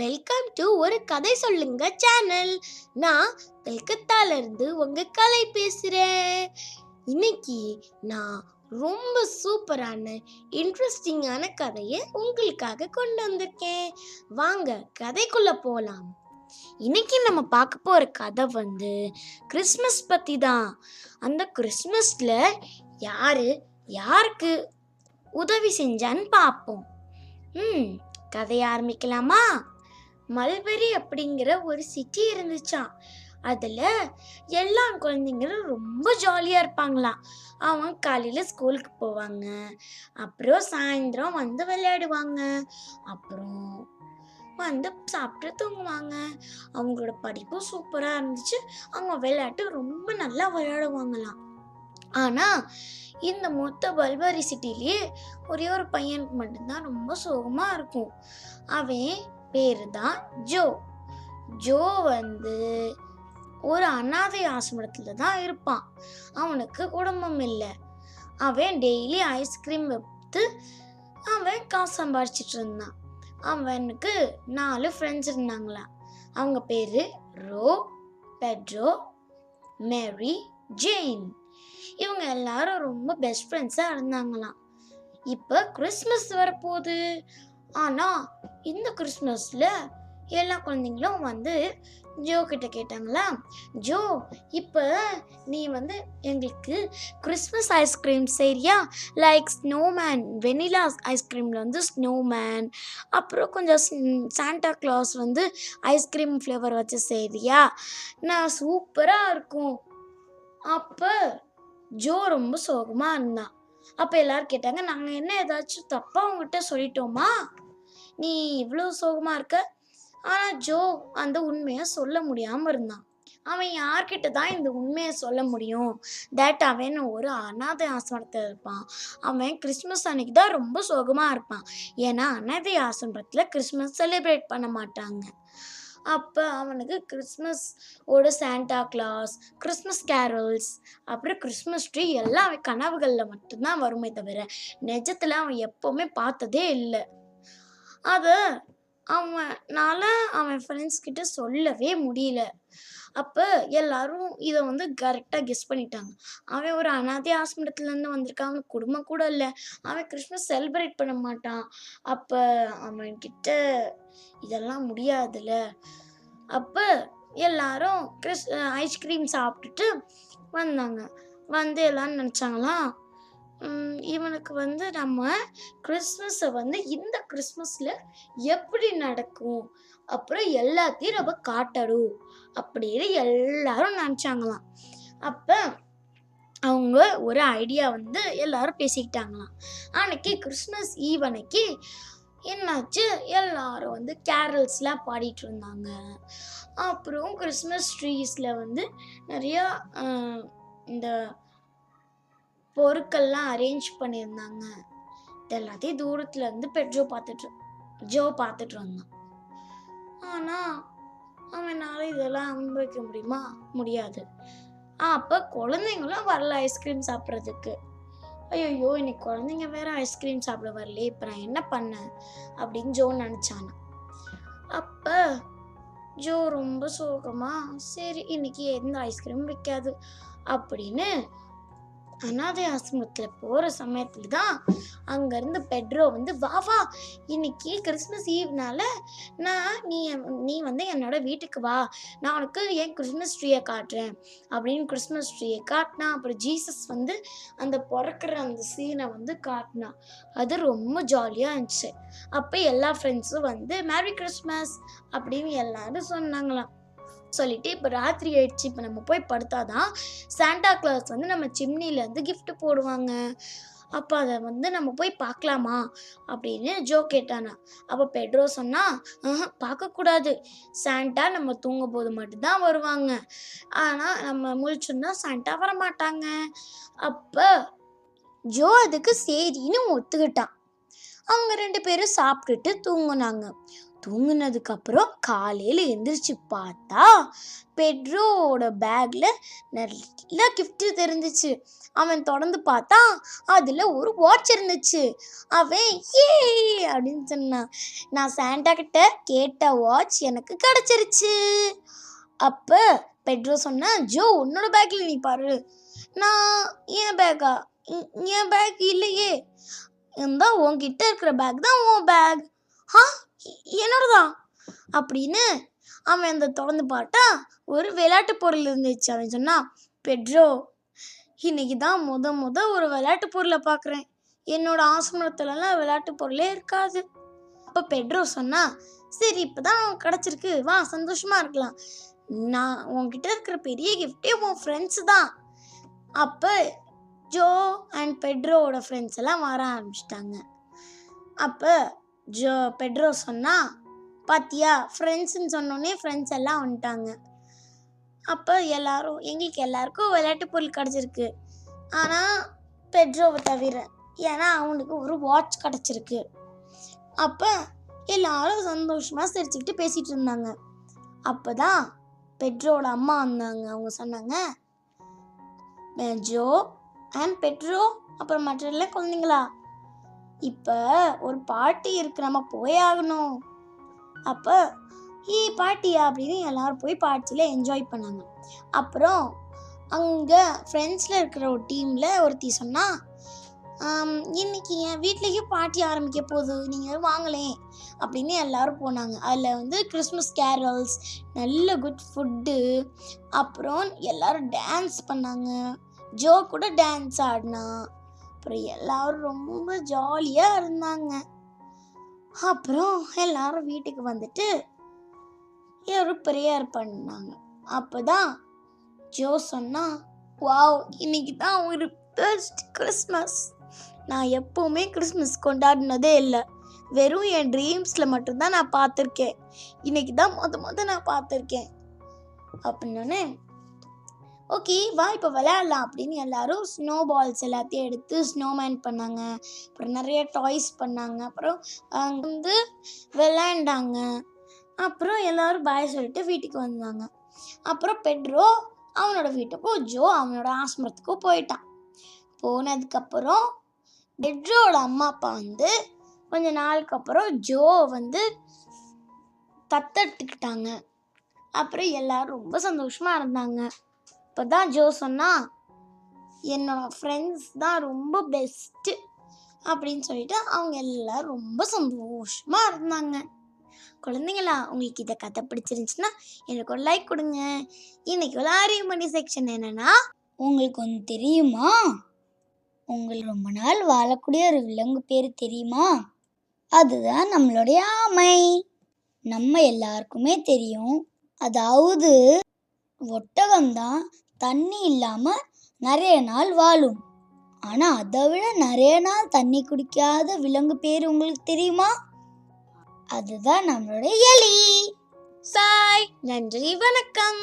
Welcome to ஒரு கதை சொல்லுங்க சேனல் நான் கல்கத்தால இருந்து உங்க கலை பேசுறேன். இன்னைக்கு நான் ரொம்ப சூப்பரான இன்ட்ரெஸ்டிங்கான கதையை உங்களுக்காக கொண்டு வந்திருக்கேன். வாங்க கதைக்குள்ள போலாம். இன்னைக்கு நம்ம பார்க்க போகிற கதை வந்து கிறிஸ்மஸ் பற்றி தான். அந்த கிறிஸ்மஸில் யார் யாருக்கு உதவி செஞ்சான்னு பார்ப்போம். ம் கதையை ஆரம்பிக்கலாமா? மல்பெரி அப்படிங்கிற ஒரு சிட்டி இருந்துச்சான் அதில் எல்லா குழந்தைங்களும் ரொம்ப ஜாலியாக இருப்பாங்களாம். அவங்க காலையில் ஸ்கூலுக்கு போவாங்க. அப்புறம் சாயந்தரம் வந்து விளையாடுவாங்க. அப்புறம் வந்து சாப்பிட்டு தூங்குவாங்க. அவங்களோட படிப்பும் சூப்பராக இருந்துச்சு. அவங்க விளையாட்டு ரொம்ப நல்லா விளையாடுவாங்களாம். ஆனால் இந்த மொத்த பல்பாரி சிட்டிலேயே ஒரே ஒரு பையனுக்கு மட்டும்தான் ரொம்ப சோகமாக இருக்கும். அவன் பேரு தான் ஜோ. ஜோ வந்து ஒரு அனாதை ஆசிரமத்தில் தான் இருப்பான். அவனுக்கு குடும்பம் இல்லை. அவன் டெய்லி ஐஸ்கிரீம் வைத்து அவன் காசு சம்பாரிச்சிட்டு இருந்தான். அவனுக்கு நாலு ஃப்ரெண்ட்ஸ் இருந்தாங்களாம். அவங்க பேரு ரோ பெட்ரோ மேரி ஜெயின் இவங்க எல்லாரும் ரொம்ப பெஸ்ட் ஃப்ரெண்ட்ஸாக இருந்தாங்களாம். இப்போ கிறிஸ்மஸ் வரப்போகுது. ஆனால் இந்த கிறிஸ்மஸில் எல்லா குழந்தைங்களும் வந்து ஜோ கிட்ட கேட்டாங்களா ஜோ இப்போ நீ வந்து எங்களுக்கு கிறிஸ்மஸ் ஐஸ்கிரீம் சரியா லைக் ஸ்னோமேன் வெனிலா ஐஸ்கிரீமில் வந்து ஸ்னோமேன் அப்புறம் கொஞ்சம் சாண்டா கிளாஸ் வந்து ஐஸ்கிரீம் ஃப்ளேவர் வச்சு சரியா நான் சூப்பராக இருக்கும். அப்போ ஜோ ரொம்ப சோகமாக இருந்தான். அப்போ எல்லோரும் கேட்டாங்க நாங்கள் என்ன ஏதாச்சும் தப்பாக அவங்ககிட்ட சொல்லிட்டோமா? நீ இவ்வளோ சோகமாக இருக்க? ஆனால் ஜோ அந்த உண்மையை சொல்ல முடியாமல் இருந்தான். அவன் யார்கிட்ட தான் இந்த உண்மையை சொல்ல முடியும்? தட் அவன் ஒரு அனாதை ஆசிரமத்தில் இருப்பான். அவன் கிறிஸ்மஸ் அன்னைக்கு தான் ரொம்ப சோகமாக இருப்பான். ஏன்னா அனாதை ஆசிரமத்தில் கிறிஸ்மஸ் செலிப்ரேட் பண்ண மாட்டாங்க. அப்போ அவனுக்கு கிறிஸ்மஸ் ஓட சாண்டா கிளாஸ் கிறிஸ்மஸ் கேரல்ஸ் அப்புறம் கிறிஸ்மஸ் ட்ரீ எல்லாம் அவன் கனவுகளில் மட்டும்தான் வருமே தவிர நிஜத்தில் அவன் எப்போவுமே பார்த்ததே இல்லை. அதை அவனால் அவன் ஃப்ரெண்ட்ஸ் கிட்ட சொல்லவே முடியல. அப்போ எல்லாரும் இதை வந்து கரெக்டாக கெஸ் பண்ணிட்டாங்க. அவன் ஒரு அனாதை ஆசிரமத்துலேருந்து வந்திருக்கான் அவனுக்கு குடும்பம் கூட இல்லை. அவன் கிறிஸ்மஸ் செலிப்ரேட் பண்ண மாட்டான். அப்போ அவன்கிட்ட இதெல்லாம் முடியாதுல்ல அப்போ எல்லாரும் கிறிஸ் ஐஸ்கிரீம் சாப்பிட்டுட்டு வந்தாங்க. வந்து எல்லாரும் நினச்சாங்களாம் இவனுக்கு வந்து நம்ம கிறிஸ்மஸை வந்து இந்த கிறிஸ்மஸில் எப்படி நடக்கும்? அப்புறம் எல்லாத்தையும் நம்ம காட்டணும் அப்படின்னு எல்லாரும் நினச்சாங்களாம். அப்போ அவங்க ஒரு ஐடியா வந்து எல்லாரும் பேசிக்கிட்டாங்களாம். அன்னைக்கு கிறிஸ்மஸ் ஈவ் அன்னைக்கு என்னாச்சு? எல்லாரும் வந்து கேரல்ஸ்லாம் பாடிட்டு இருந்தாங்க. அப்புறம் கிறிஸ்மஸ் ட்ரீஸில் வந்து நிறையா இந்த பொருட்கள்லாம் அரேஞ்ச் பண்ணியிருந்தாங்க. இது எல்லாத்தையும் தூரத்துல இருந்து பெட்ரோ பார்த்துட்டு ஜோ பார்த்துட்டு வந்தான். ஆனால் அவனால இதெல்லாம் அனுபவிக்க முடியுமா? முடியாது. அப்போ குழந்தைங்களும் வரல ஐஸ்கிரீம் சாப்பிட்றதுக்கு. ஐயோ இன்னைக்கு குழந்தைங்க வேற ஐஸ்கிரீம் சாப்பிட வரலையே இப்போ நான் என்ன பண்ணேன்? அப்படின்னு ஜோ நினச்சானா. அப்போ ஜோ ரொம்ப சோகமா சரி இன்னைக்கு எந்த ஐஸ்கிரீமும் விற்காது அப்படின்னு அனாதை ஆசிரமத்தில் போகிற சமயத்தில் தான் அங்கேருந்து பெட்ரோ வந்து வா வா இன்னைக்கு கிறிஸ்மஸ் ஈவ்னால நான் நீ என்- நீ வந்து என்னோட வீட்டுக்கு வா. நான் உனக்கு என் கிறிஸ்மஸ் ட்ரீயை காட்டுறேன். அப்படின்னு கிறிஸ்மஸ் ட்ரீயை காட்டினா அப்புறம் ஜீசஸ் வந்து அந்த பிறக்கிற அந்த சீனை வந்து காட்டினா அது ரொம்ப ஜாலியாக இருந்துச்சு. அப்போ எல்லா ஃப்ரெண்ட்ஸும் வந்து மேரி கிறிஸ்மஸ் அப்படின்னு எல்லாரும் சொன்னாங்களாம். சொல்லிட்டு இப்போ ராத்திரி ஆயிடுச்சு. இப்போ நம்ம போய் படுத்தாதான் சாண்டா கிளாஸ் வந்து நம்ம சிம்னிலேருந்து கிஃப்ட் போடுவாங்க. அப்போ அதை வந்து நம்ம போய் பார்க்கலாமா? அப்படின்னு ஜோ கேட்டானா. அப்போ பெட்ரோ சொன்னா பார்க்கக்கூடாது. சாண்டா நம்ம தூங்கும் போது மட்டும்தான் வருவாங்க. ஆனால் நம்ம முழிச்சோம்னா சாண்டா வர மாட்டாங்க அப்போ ஜோ அதுக்கு சரின்னு ஒத்துக்கிட்டான். அவங்க ரெண்டு பேரும் சாப்பிட்டுட்டு தூங்குனாங்க. தூங்கினதுக்கப்புறம் அப்புறம் காலையில எந்திரிச்சு பார்த்தா பெட்ரோட பேக்கில் நல்ல கிஃப்ட்டு தெரிஞ்சிச்சு. அவன் தொடர்ந்து பார்த்தா அதில் ஒரு வாட்ச் இருந்துச்சு. அவன் ஏ அப்படின்னு சொன்னான் நான் சாண்டா கிட்ட கேட்ட வாட்ச் எனக்கு கிடச்சிருச்சு. அப்போ பெட்ரோ சொன்னேன் ஜோ உன்னோட பேக்கில் நீ பாரு. நான் என் பேக்கா என் பேக் இல்லையே. இருந்தால் உன்கிட்ட இருக்கிற பேக் தான் உன் பேக் ஆ? என்னோடதான் அப்படின்னு அவன் அந்த திறந்து பார்த்தா ஒரு விளையாட்டு பொருள் இருந்துச்சு அவன் சொன்னான் பெட்ரோ இன்னைக்கு தான் முத முத ஒரு விளையாட்டு பொருளை பார்க்குறேன் என்னோட ஆசிரமத்துலலாம் விளையாட்டு பொருளே இருக்காது. அப்போ பெட்ரோ சொன்னா சரி இப்பதான் உனக்கு கிடச்சிருக்கு. வா சந்தோஷமா இருக்கலாம். நான் உன்கிட்ட இருக்கிற பெரிய கிஃப்டே உன் ஃப்ரெண்ட்ஸ் தான். அப்போ ஜோ அண்ட் பெட்ரோவோட ஃப்ரெண்ட்ஸ் எல்லாம் வர ஆரம்பிச்சிட்டாங்க. அப்போ ஜோ பெட்ரோ சொன்னா பாத்தியா ஃப்ரெண்ட்ஸ்னு சொன்னோடனே ஃப்ரெண்ட்ஸ் எல்லாம் வந்துட்டாங்க. அப்போ எல்லாரும் எங்களுக்கு எல்லாருக்கும் விளையாட்டு பொருள் கிடச்சிருக்கு. ஆனால் பெட்ரோவை தவிர ஏன்னா அவனுக்கு ஒரு வாட்ச் கிடச்சிருக்கு. அப்போ எல்லாரும் சந்தோஷமாக சிரிச்சுக்கிட்டு பேசிகிட்டு இருந்தாங்க. அப்போ தான் பெட்ரோட அம்மா வந்தாங்க. அவங்க சொன்னாங்க ஜோ அண்ட் பெட்ரோ அப்புறம் மற்ற எல்லாம் குழந்தைங்களா? இப்போ ஒரு பாட்டி இருக்கு நம்ம போய் ஆகணும். அப்போ ஈ பாட்டியா? அப்படின்னு எல்லாரும் போய் பார்ட்டியில் என்ஜாய் பண்ணாங்க. அப்புறம் அங்கே ஃப்ரெண்ட்ஸில் இருக்கிற ஒரு டீமில் ஒருத்தி சொன்னா இன்னைக்கு என் வீட்லேயும் பாட்டி ஆரம்பிக்க போகுது நீங்கள் வாங்களேன். அப்படின்னு எல்லாரும் போனாங்க. அதில் வந்து கிறிஸ்மஸ் கேரல்ஸ் நல்ல குட் ஃபுட்டு அப்புறம் எல்லாரும் டான்ஸ் பண்ணாங்க. ஜோ கூட டான்ஸ் ஆடினா. அப்புறம் எல்லாரும் ரொம்ப ஜாலியாக இருந்தாங்க. அப்புறம் எல்லாரும் வீட்டுக்கு வந்துட்டு ஒரு ப்ரேயர் பண்ணாங்க. அப்பதான் ஜோ சொன்னா வாவ் இன்னைக்கு தான் ஒரு பெஸ்ட் கிறிஸ்மஸ் நான் எப்போவுமே கிறிஸ்மஸ் கொண்டாடினதே இல்லை. வெறும் என் ட்ரீம்ஸில் மட்டும்தான் நான் பார்த்துருக்கேன். இன்னைக்கு தான் முத முத நான் பார்த்துருக்கேன். அப்படின்னோடனே ஓகே வா இப்போ விளையாடலாம் அப்படின்னு எல்லாரும் ஸ்னோ பால்ஸ் எல்லாத்தையும் எடுத்து ஸ்னோமேன் பண்ணாங்க. அப்புறம் நிறைய டாய்ஸ் பண்ணாங்க. அப்புறம் அங்கே வந்து விளையாண்டாங்க. அப்புறம் எல்லோரும் பாய் சொல்லிட்டு வீட்டுக்கு வந்தாங்க. அப்புறம் பெட்ரோ அவனோட வீட்டுக்கும் ஜோ அவனோட ஆசிரமத்துக்கும் போயிட்டான். போனதுக்கப்புறம் பெட்ரோட அம்மா அப்பா வந்து கொஞ்ச நாளுக்கு அப்புறம் ஜோ வந்து தத்தெடுத்துக்கிட்டாங்க. அப்புறம் எல்லாரும் ரொம்ப சந்தோஷமாக இருந்தாங்க. அப்போ தான் ஜோ சொன்னா என்னோட ஃப்ரெண்ட்ஸ் தான் ரொம்ப பெஸ்ட்டு அப்படின்னு சொல்லிட்டு அவங்க எல்லாரும் ரொம்ப சந்தோஷமாக இருந்தாங்க. குழந்தைங்களா உங்களுக்கு இதை கதை பிடிச்சிருந்துச்சுன்னா எனக்கு ஒரு லைக் கொடுங்க. இன்னைக்கு ஒரு ஆரியமணி செக்ஷன் என்னன்னா உங்களுக்கு ஒன்று தெரியுமா? உங்களுக்கு ரொம்ப நாள் வாழக்கூடிய ஒரு விலங்கு பேர் தெரியுமா? அதுதான் நம்மளுடைய ஆமை. நம்ம எல்லாருக்குமே தெரியும். அதாவது ஒட்டகம்தான் தண்ணி இல்லாமல் நிறைய நாள் வாழும். ஆனால் அதை விட நிறைய நாள் தண்ணி குடிக்காத விலங்கு பேர் உங்களுக்கு தெரியுமா? அதுதான் நம்மளுடைய எலி. சாய் நன்றி வணக்கம்.